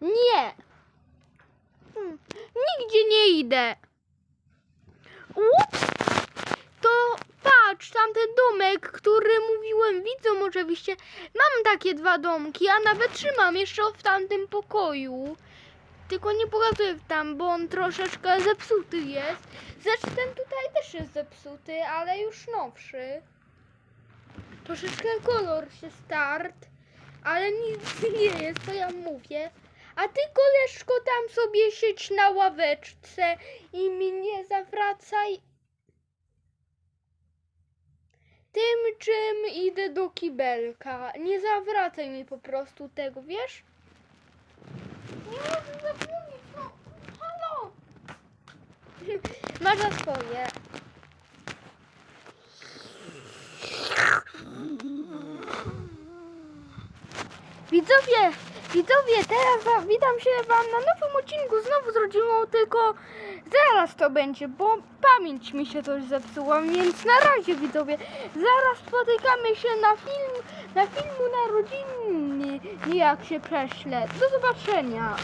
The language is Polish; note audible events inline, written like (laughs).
Nie! Hmm, Nigdzie nie idę. Ups! To patrz, tamten domek, który mówiłem widzom oczywiście. Mam takie dwa domki, a nawet trzymam jeszcze w tamtym pokoju. Tylko nie pokazuję tam, bo on troszeczkę zepsuty jest. Zresztą ten tutaj też jest zepsuty, ale już nowszy. Troszeczkę kolor się start, ale nic nie jest, co ja mówię. A ty, koleżko, tam sobie siedź na ławeczce i mi nie zawracaj tym, czym idę do kibelka. Nie zawracaj mi po prostu tego, wiesz? Nie możesz zapomnieć, no. Halo! (laughs) Masz za swoje. Widzowie, widzowie, teraz witam się wam na nowym odcinku znowu z rodziną, tylko zaraz to będzie, bo pamięć mi się coś zepsuła, więc na razie widzowie, zaraz spotykamy się na film, na filmu narodzinny, jak się prześlę. Do zobaczenia.